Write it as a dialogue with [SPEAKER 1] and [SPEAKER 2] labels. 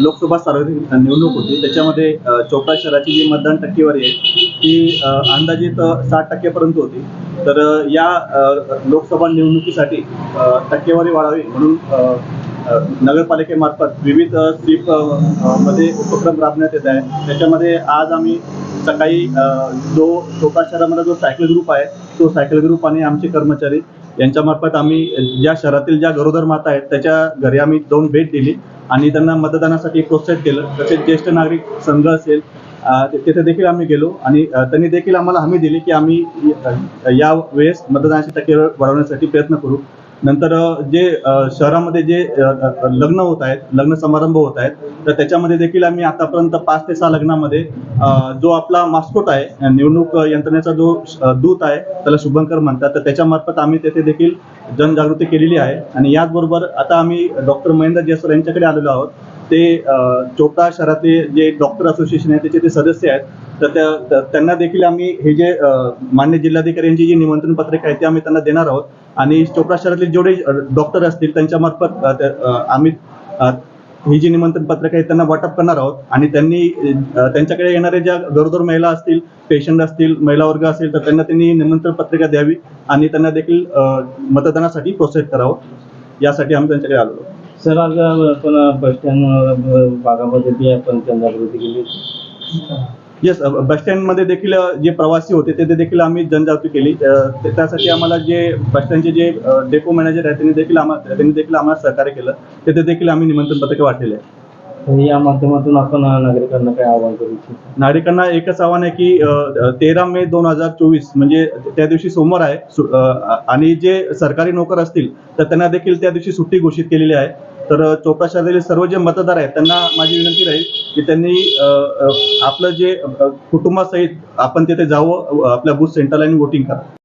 [SPEAKER 1] लोकसभा सार्वत्रिक निवडणूक होती. त्याच्यामध्ये चोपडा शहराची जी मतदान टक्केवारी आहे ती अंदाजित साठ टक्क्यापर्यंत होती. तर या लोकसभा निवडणुकीसाठी टक्केवारी वाढावी म्हणून नगरपालिकेमार्फत विविध स्वीपमध्ये उपक्रम राबवण्यात येत आहे त्याच्यामध्ये आज आम्ही सकाळी जो चोपडा शहरामध्ये जो सायकल ग्रुप आहे तो सायकल ग्रुप आणि आमचे कर्मचारी यांच्यामार्फत आम्ही ज्या शहरातील ज्या गरोदर माता आहेत त्याच्या घरी आम्ही जाऊन भेट दिली आणि त्यांना मतदानासाठी प्रोत्साहित केलं. तसेच ज्येष्ठ नागरिक संघ असेल तिथे देखील आम्ही गेलो आणि त्यांनी देखील आम्हाला हमी दिली की आम्ही या वेळेस मतदानाची टक्केवारी वाढवण्यासाठी प्रयत्न करू. नंतर जे शहरामध्ये जे लग्न होत आहेत लग्न समारंभ होत आहेत तर त्याच्यामध्ये देखील आम्ही आतापर्यंत पाच ते सहा लग्नामध्ये जो आपला मास्कोट आहे निवडणूक यंत्रणेचा जो दूत आहे त्याला शुभंकर म्हणतात. तर त्याच्यामार्फत आम्ही तेथे देखील जनजागृती केलेली आहे. आणि याचबरोबर आता आम्ही डॉक्टर महेंद्र जयसर यांच्याकडे आलेलो आहोत. ते चोपडा शहरातले जे डॉक्टर असोसिएशन आहे त्याचे ते सदस्य आहेत. तर त्यांना देखील आम्ही हे जे मान्य जिल्हाधिकारी यांची जी निमंत्रण पत्रिका आहे ते आम्ही त्यांना देणार आहोत. आणि चोपडा शहरातले जेवढे डॉक्टर असतील त्यांच्यामार्फत आम्ही ही जी निमंत्रण पत्रक आहेत त्यांना वाटप करणार आहोत आणि त्यांनी त्यांच्याकडे येणारे ज्या गरोदर महिला असतील पेशंट असतील महिला वर्ग असेल तर त्यांना त्यांनी निमंत्रण पत्रिका द्यावी आणि त्यांना देखील मतदानासाठी प्रोत्साहित करावं. यासाठी आम्ही त्यांच्याकडे आलो.
[SPEAKER 2] सर आज आपण बस स्टँड भागामध्ये केली
[SPEAKER 1] येस बस स्टँडमध्ये देखील अ, जे प्रवासी होते ते देखील आम्ही जनजागृती केली. ते- त्यासाठी आम्हाला जे बस स्टँडचे जे डेपो मॅनेजर आहेत त्यांनी देखील आम्हाला त्यांनी देखील आम्हाला सहकार्य केलं. तिथे देखील आम्ही निमंत्रण पत्रके वाटलेले आहे
[SPEAKER 2] या माध्यमातून आपण नागरिकांना काय आवाहन करू इच्छितो?
[SPEAKER 1] नागरिकांना एकच आव्हान आहे की तेरा मे दोन हजार चोवीस म्हणजे त्या दिवशी सोमवार आहे आणि जे सरकारी नोकर असतील तर त्यांना देखील त्या दिवशी सुट्टी घोषित केलेली आहे. तर चौका चोपडा सर्व जे मतदार आहेत त्यांना माझी विनंती राहील की त्यांनी आपलं जे कुटुंबासहित आपण तिथे जावं आपल्या बूथ सेंटरला आणि वोटिंग करा.